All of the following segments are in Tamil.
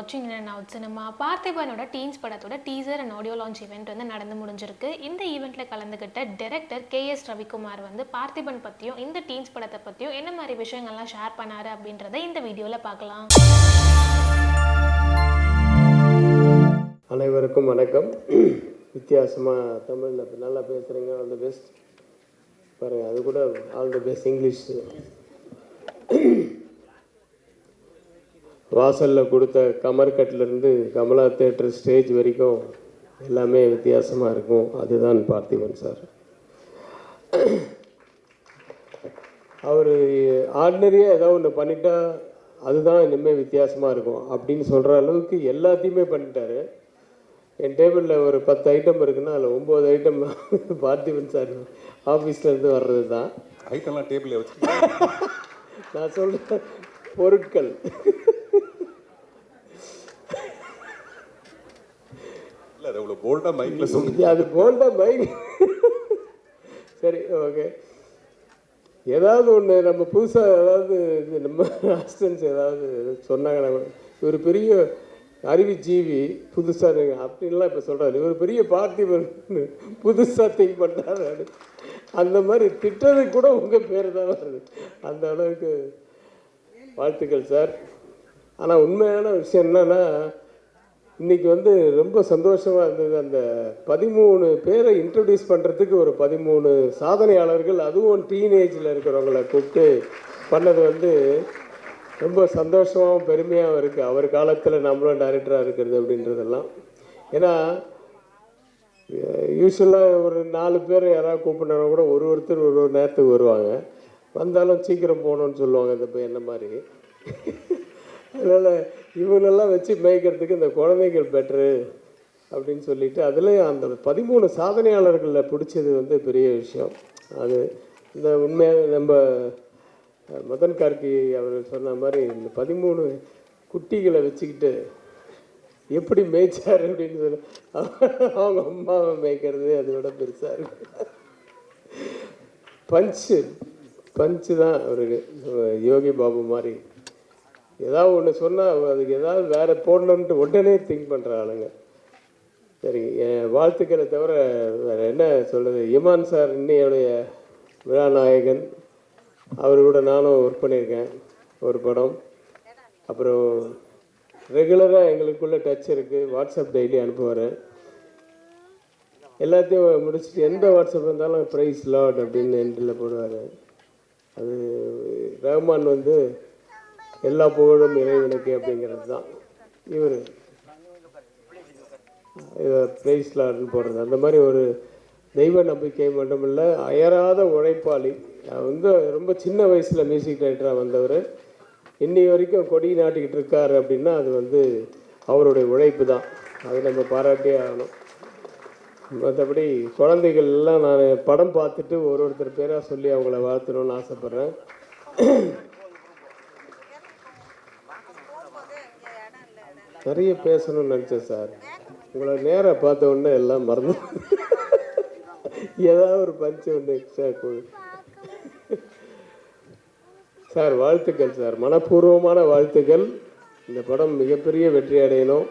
வாட்சிங் இன் அவுட் சினிமா பார்த்திபனோட டீன்ஸ் படத்தோட teaser and audio launch event வந்து நடந்து முடிஞ்சிருக்கு. இந்த ஈவெண்ட்ல கலந்துக்கிட்ட டேரக்டர் கே எஸ் ரவிக்குமார் வந்து பார்த்திபன் பற்றியும் இந்த டீன்ஸ் படத்தை பற்றியும் என்ன மாதிரி விஷயங்கள்லாம் ஷேர் பண்ணாரு அப்படின்றத இந்த வீடியோவில் பார்க்கலாம். அனைவருக்கும் வணக்கம். வித்தியாசமாக தமிழில் நல்லா பேசுகிறீங்க ஆல் தி பெஸ்ட் பாருங்கள் அது கூட ஆல் தி பெஸ்ட் இங்கிலீஷ் வாசலில் கொடுத்த கமர்கட்லேருந்து கமலா தேட்டர் ஸ்டேஜ் வரைக்கும் எல்லாமே வித்தியாசமாக இருக்கும். அதுதான் பார்த்திபன் சார். அவர் ஆர்டினரியாக ஏதோ ஒன்று பண்ணிட்டா அதுதான் இனிமேல் வித்தியாசமாக இருக்கும். அப்படின்னு சொல்கிற அளவுக்கு எல்லாத்தையுமே பண்ணிட்டாரு. என் டேபிளில் ஒரு பத்து ஐட்டம் இருக்குன்னா அதில் ஒம்பது ஐட்டம் பார்த்திபன் சார் ஆஃபீஸ்லேருந்து வர்றது தான் ஐட்டம்லாம் டேபிளில் வச்சு நான் சொல்கிறேன் பொருட்கள். இல்லை அது போல்டாக மைக்கில் சொல்லி அது சரி ஓகே ஏதாவது ஒன்று நம்ம புதுசாக ஏதாவது இது நம்ம ஆஸ்டன்ஸ் ஏதாவது சொன்னாங்கன்னா ஒரு இவர் பெரிய அறிவுஜீவி புதுசாக அப்படின்லாம் இப்போ சொல்கிறாரு இவர் பெரிய பார்த்திபன் புதுசாக திங்க் பண்ணுறாரு அந்த மாதிரி திட்டது கூட உங்கள் பேர் தான் வருது. அந்த அளவுக்கு வாழ்த்துக்கள் சார் ஆனால் உண்மையான விஷயம் என்னன்னா இன்றைக்கி வந்து ரொம்ப சந்தோஷமாக இருந்தது. அந்த பதிமூணு பேரை இன்ட்ரடியூஸ் பண்ணுறதுக்கு ஒரு பதிமூணு சாதனையாளர்கள் அதுவும் டீனேஜில் இருக்கிறவங்கள கூப்பிட்டு பண்ணது வந்து ரொம்ப சந்தோஷமாகவும் பெருமையாகவும் இருக்குது அவர் காலத்தில் நம்மளும் டைரக்டராக இருக்கிறது அப்படின்றதெல்லாம். ஏன்னா யூஸ்வலாக ஒரு நாலு பேர் யாராவது கூப்பிட்றவங்க கூட ஒரு ஒருத்தர் ஒரு ஒரு நேரத்துக்கு வருவாங்க. வந்தாலும் சீக்கிரம் போகணுன்னு சொல்லுவாங்க. இந்த பையன் என்ன மாதிரி? அதனால் இவங்களெல்லாம் வச்சு மேய்க்கிறதுக்கு இந்த குழந்தைகள் பெட்ரு அப்படின்னு சொல்லிட்டு அதுலேயும் அந்த பதிமூணு சாதனையாளர்களில் பிடிச்சது வந்து பெரிய விஷயம். அது இந்த உண்மையாக நம்ம மதன் கார்கி அவர் சொன்ன மாதிரி இந்த பதிமூணு குட்டிகளை வச்சுக்கிட்டு எப்படி மேய்ச்சார் அப்படின்னு சொல்லி அவங்க அம்மாவை மேய்க்கிறது அதை விட பெருசாக இருக்கு. பஞ்சு பஞ்சு தான் அவருக்கு யோகி பாபு மாதிரி. ஏதாவது ஒன்று சொன்னால் அதுக்கு ஏதாவது வேறு போடணுன்ட்டு உடனே திங்க் பண்ணுற ஆளுங்க. சரி என் வாழ்த்துக்களை தவிர வேறு என்ன சொல்கிறது இமான் சார் இன்னையுடைய விழாநாயகன். அவர் கூட நானும் ஒர்க் பண்ணியிருக்கேன் ஒரு படம். அப்புறம் ரெகுலராக எங்களுக்குள்ளே டச் இருக்குது வாட்ஸ்அப் டெய்லி அனுப்புவார். எல்லாத்தையும் முடிச்சுட்டு எந்த வாட்ஸ்அப் இருந்தாலும் ப்ரைஸ் லாட் அப்படின்னு எண்டில் போடுவார். அது ரஹ்மான் வந்து எல்லா புகழும் இறைவனுக்கு அப்படிங்கிறது தான் இவர் ப்ரைஸ் லாட்னு போடுறது. அந்த மாதிரி ஒரு தெய்வ நம்பிக்கை மட்டுமில்லை அயராத உழைப்பாளி. வந்து ரொம்ப சின்ன வயசில் மியூசிக் டைரக்டராக வந்தவர். இன்னி வரைக்கும் கொடி நாட்டிக்கிட்டு இருக்காரு அப்படின்னா அது வந்து அவருடைய உழைப்பு தான். அதை நம்ம பாராட்டியே ஆகணும். மற்றபடி குழந்தைகள் எல்லாம் நான் படம் பார்த்துட்டு ஒரு ஒருத்தர் பேராக சொல்லி அவங்கள வாழ்த்தணும்னு ஆசைப்பட்றேன். நிறைய பேசணும்னு நினச்சேன் சார். உங்களை நேராக பார்த்த உடனே எல்லாம் மறந்து ஏதாவது ஒரு பஞ்சு ஒன்று எக்ஸ்ட்ரா கொடு சார் வாழ்த்துக்கள் சார். மனப்பூர்வமான வாழ்த்துக்கள். இந்த படம் மிகப்பெரிய வெற்றி அடையணும்.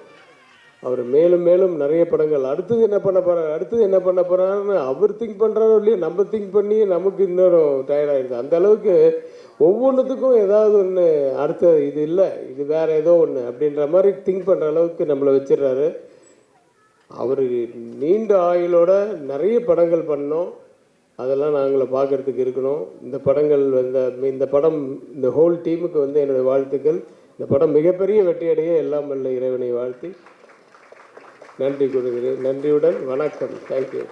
அவர் மேலும் மேலும் நிறைய படங்கள். அடுத்தது என்ன பண்ண போகிறார் அடுத்தது என்ன பண்ண போகிறாருன்னு அவர் திங்க் பண்ணுறாரோ இல்லையோ நம்ம திங்க் பண்ணி நமக்கு இன்னொரு டயர்டாகிடுது அந்த அளவுக்கு ஒவ்வொன்றுத்துக்கும் ஏதாவது ஒன்று அடுத்த இது இல்லை இது வேறு ஏதோ ஒன்று அப்படின்ற மாதிரி திங்க் பண்ணுற அளவுக்கு நம்மளை வச்சிடுறாரு. அவர் நீண்ட ஆயுளோட நிறைய படங்கள் பண்ணோம். அதெல்லாம் நாங்களை பார்க்கறதுக்கு இருக்கணும். இந்த படங்கள் இந்த இந்த படம் இந்த ஹோல் டீமுக்கு வந்து என்னுடைய வாழ்த்துக்கள். இந்த படம் மிகப்பெரிய வெற்றியடைய எல்லாம் வல்ல இறைவனை வாழ்த்தி. நன்றி கூறுகிறேன். நன்றியுடன் வணக்கம். தேங்க்யூ